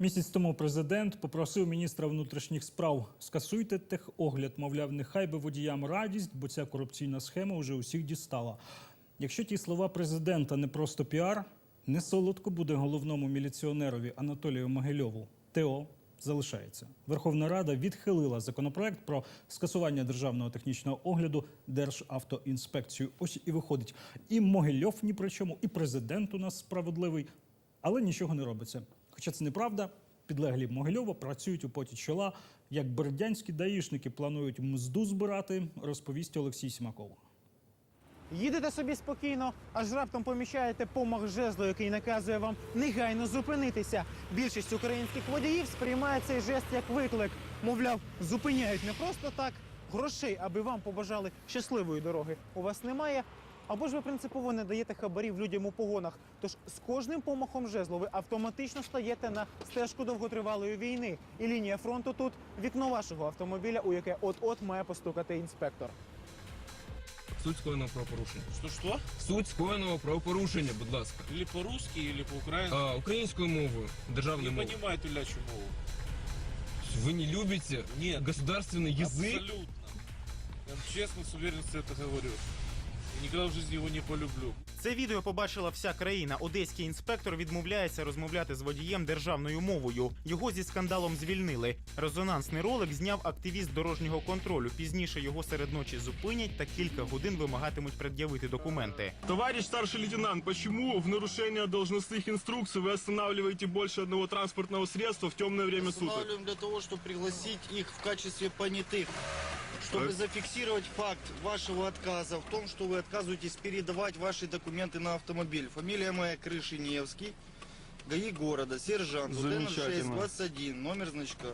Місяць тому президент попросив міністра внутрішніх справ скасуйте техогляд. Мовляв, нехай би водіям радість, бо ця корупційна схема вже усіх дістала. Якщо ті слова президента не просто піар, не солодко буде головному міліціонерові Анатолію Могильову. ТО залишається. Верховна Рада відхилила законопроект про скасування державного технічного огляду Державтоінспекцією. Ось і виходить. І Могильов ні при чому, і президент у нас справедливий, але нічого не робиться. Хоча це неправда. Підлеглі Могильова працюють у поті чола. Як бердянські даїшники планують мзду збирати, розповість Олексій Сімаков. Їдете собі спокійно, аж раптом помічаєте помах жезлу, який наказує вам негайно зупинитися. Більшість українських водіїв сприймає цей жест як виклик. Мовляв, зупиняють не просто так. Грошей, аби вам побажали щасливої дороги, у вас немає. Або ж ви принципово не даєте хабарів людям у погонах. Тож з кожним помахом жезлу ви автоматично стаєте на стежку довготривалої війни. І лінія фронту тут вікно вашого автомобіля, у яке от-от має постукати інспектор. Суть скоєного правопорушення. Что что? Суть скоєного правопорушення, будь ласка. Или по-русски, или по-украински. А, українською мовою, державною не мовою. понимаю телячью мову. Вы не любите Нет. государственный язык? Абсолютно. Я вам честно, с уверенностью это говорю. И никогда в жизни его не полюблю. Це відео побачила вся країна. Одеський інспектор відмовляється розмовляти з водієм державною мовою. Його зі скандалом звільнили. Резонансний ролик зняв активіст дорожнього контролю. Пізніше його серед ночі зупинять та кілька годин вимагатимуть пред'явити документи. Товарищ старший лейтенант, почему в нарушение должностных инструкций вы останавливаете больше одного транспортного средства в темное время суток? Устанавливаем для того, чтобы пригласить их в качестве понятых, Чтобы Так. зафиксировать факт вашего отказа в том, что вы отказываетесь передавать ваши документы на автомобиль. Фамилия моя Крышиневский, ГАИ города, сержант, Замечательно. 21, номер значка.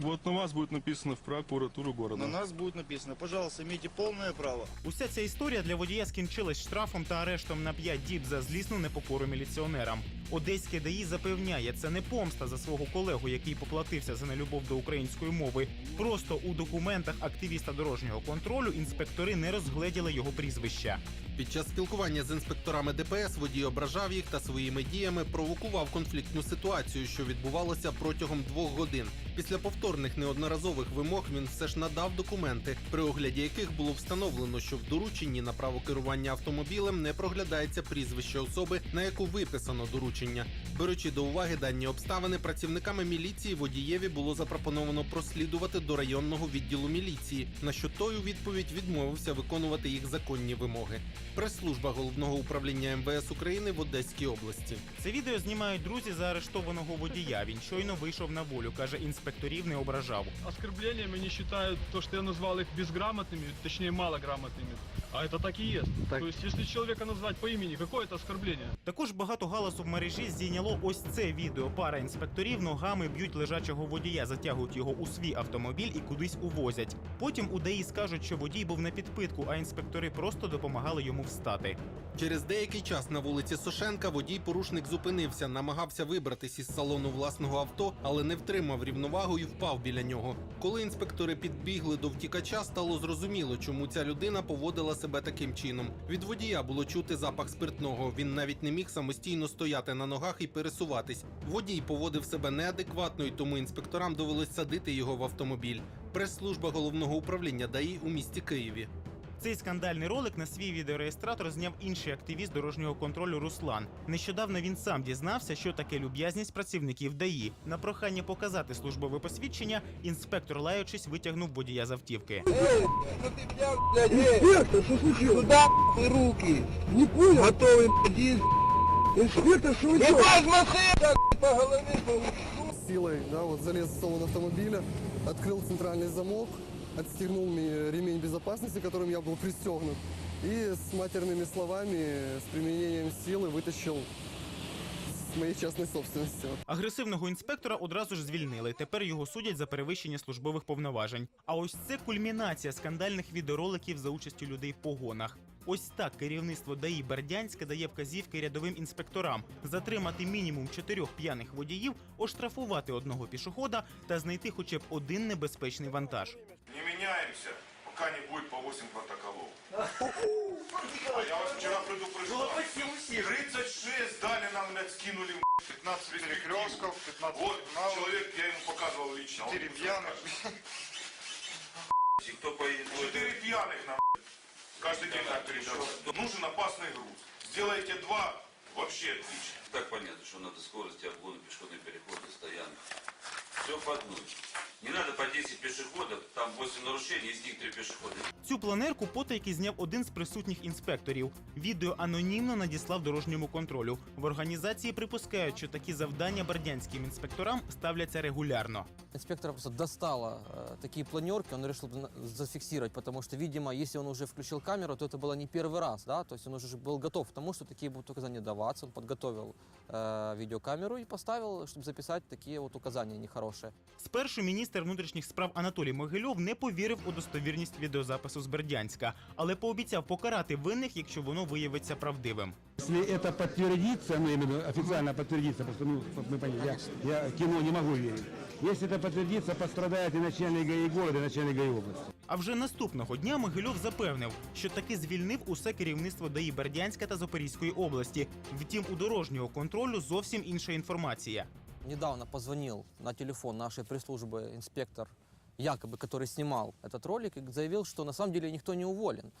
Вот на вас будет написано в прокуратуру города. На нас будет написано, пожалуйста, имейте полное право. Уся ця історія для водія скінчилась штрафом та арештом на 5 діб за злісну непокору міліціонерам. Одеське ДАІ запевняє, це не помста за свого колегу, який поплатився за нелюбов до української мови. Просто у документах активіста дорожнього контролю інспектори не розгледіли його прізвища. Під час спілкування з інспекторами ДПС водій ображав їх та своїми діями провокував конфліктну ситуацію, що відбувалося протягом двох годин. Після повторних неодноразових вимог він все ж надав документи, при огляді яких було встановлено, що в дорученні на право керування автомобілем не проглядається прізвище особи, на яку виписано доручення. Беручи до уваги дані обставини, працівниками міліції водієві було запропоновано прослідувати до районного відділу міліції, на що той у відповідь відмовився виконувати їх законні вимоги. Прес-служба головного управління МВС України в Одеській області. Це відео знімають друзі заарештованого водія. Він щойно вийшов на волю. каже, інспекторів не ображав. Оскорблення мені вважають, то, що я назвав їх безграмотними, точніше малограмотными. А это так и есть. То есть, если человека назвать по имени, какое это оскорбление? Також багато галасу в мережі здійняло ось це відео. Пара інспекторів ногами б'ють лежачого водія, затягують його у свій автомобіль і кудись увозять. Потім у ДАІ скажуть, що водій був на підпитку, а інспектори просто допомагали йому встати. Через деякий час на вулиці Сошенка водій-порушник зупинився, намагався вибратись із салону власного авто, але не втримав рівновагу і впав біля нього. Коли інспектори підбігли до втікача, стало зрозуміло, чому ця людина поводила себе таким чином. Від водія було чути запах спиртного. Він навіть не міг самостійно стояти на ногах і пересуватись. Водій поводив себе неадекватно, і тому інспекторам довелось садити його в автомобіль. Прес-служба головного управління ДАІ у місті Києві. Цей скандальний ролик на свій відеореєстратор зняв інший активіст дорожнього контролю Руслан. Нещодавно він сам дізнався, що таке люб'язність працівників ДАІ. На прохання показати службове посвідчення інспектор, лаючись, витягнув водія з автівки. Инспектор, что случилось? Куда вы руки? Не понял. Готовый, блядь. Инспектор, что вы делаете? по голове получу. силой, да, вот залез в салон автомобиля, открыл центральный замок, отстегнул мне ремень безопасности, которым я был пристегнут, и с матерными словами, с применением силы вытащил с моей частной собственности. Агресивного інспектора одразу ж звільнили. Тепер його судять за перевищення службових повноважень. А ось це кульмінація скандальних відеороликів за участю людей в погонах. Ось так керівництво ДАІ Бердянська дає вказівки рядовим інспекторам затримати мінімум чотирьох п'яних водіїв, оштрафувати одного пішохода та знайти хоча б один небезпечний вантаж. Не меняемся, пока не будет по 8 протоколов. А я вас вчера предупреждал. 36 дали нам, блядь, скинули, блядь, 15 перекрестков, 15 вот человек, я ему показывал лично. 4 пьяных. Кто поедет? 4 пьяных на Каждый день так передавать. Нужен опасный груз. Сделайте два, вообще отлично. Так понятно, что надо скорости, обгоны, пешеходные переходы, стоянки. Все по одной. Не надо по 10 пешеходов, там 8 нарушений, из них 3 пешехода. Цю планерку потайки зняв один з присутніх інспекторів. Відео анонімно надіслав дорожньому контролю. В організації припускають, що такі завдання бердянським інспекторам ставляться регулярно. Инспектора просто достало э, такие планерки, он решил на- зафиксировать, потому что, видимо, если он уже включил камеру, то это было не первый раз, да, то есть он уже был готов к тому, что такие будут указания даваться, он подготовил э, видеокамеру и поставил, чтобы записать такие вот указания нехорошие. Спершу міністр внутрішніх справ Анатолій Могильов не повірив у достовірність відеозапису з Бердянська, але пообіцяв покарати винних, якщо воно виявиться правдивим. Если это подтвердится, ну, именно официально подтвердится, потому что, ну, чтоб мы поняли, я, я кино не могу верить. Если это подтвердится, пострадает и начальник ГАИ города, и начальник ГАИ области. А вже наступного дня Могильов запевнив, що таки звільнив усе керівництво ДАІ Бердянська та Запорізької області. Втім, у дорожнього контролю зовсім інша інформація. Недавно позвонил на телефон нашей пресс-службы инспектор, якобы, который снимал этот ролик, и заявил, что на самом деле никто не уволен.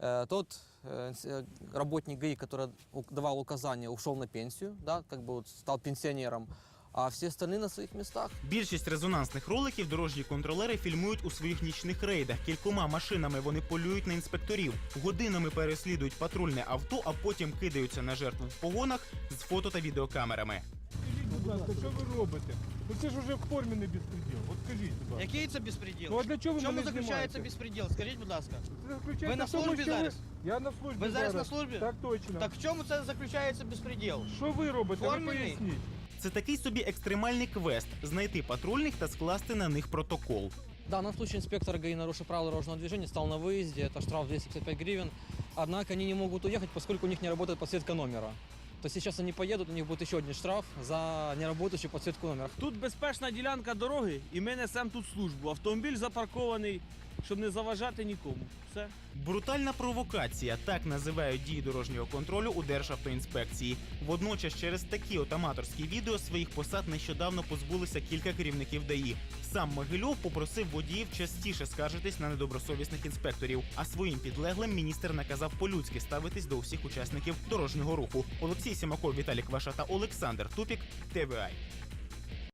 Э, Тот э, инс- э, работник ГАИ, который у- давал указания, ушел на пенсию, да, как бы вот стал пенсионером, а все остальные на своих местах. Більшість резонансних роликів дорожні контролери фільмують у своїх нічних рейдах. Кількома машинами вони полюють на інспекторів, годинами переслідують патрульне авто, а потім кидаються на жертву в погонах з фото та відеокамерами. Будь ласка, що ви робите? Ну це ж уже формений безпреділ. От скажіть, будь ласка. Який це безпреділ? Ну а для чого ви В чому мене заключається знімаєте? безпреділ? Скажіть, будь ласка. Це заключається Ви на в тому, службі що ви- зараз? Я на службі Ви зараз на службі? Так точно. Так в чому це заключається безпреділ? Що ви робите? Ви Формений? поясніть. Це такий собі екстремальний квест знайти патрульних та скласти на них протокол. В данном случае инспектор ГАИ нарушил правила дорожного движения, стал на выезде, это штраф 255 гривен. Однако они не могут уехать, поскольку у них не работает подсветка номера. То сейчас они поедут, у них будет еще один штраф за неработающую подсветку номера. Тут безпечна ділянка дороги, і ми несемо тут службу. Автомобіль запаркований, щоб не заважати нікому. Все. Брутальна провокація так називають дії дорожнього контролю у Державтоінспекції. Водночас, через такі от аматорські відео своїх посад нещодавно позбулися кілька керівників ДАІ. Сам Могильов попросив водіїв частіше скаржитись на недобросовісних інспекторів. А своїм підлеглим міністр наказав по-людськи ставитись до усіх учасників дорожнього руху. Олексій Сімаков, Віталій Кваша та Олександр Тупік. ТВА.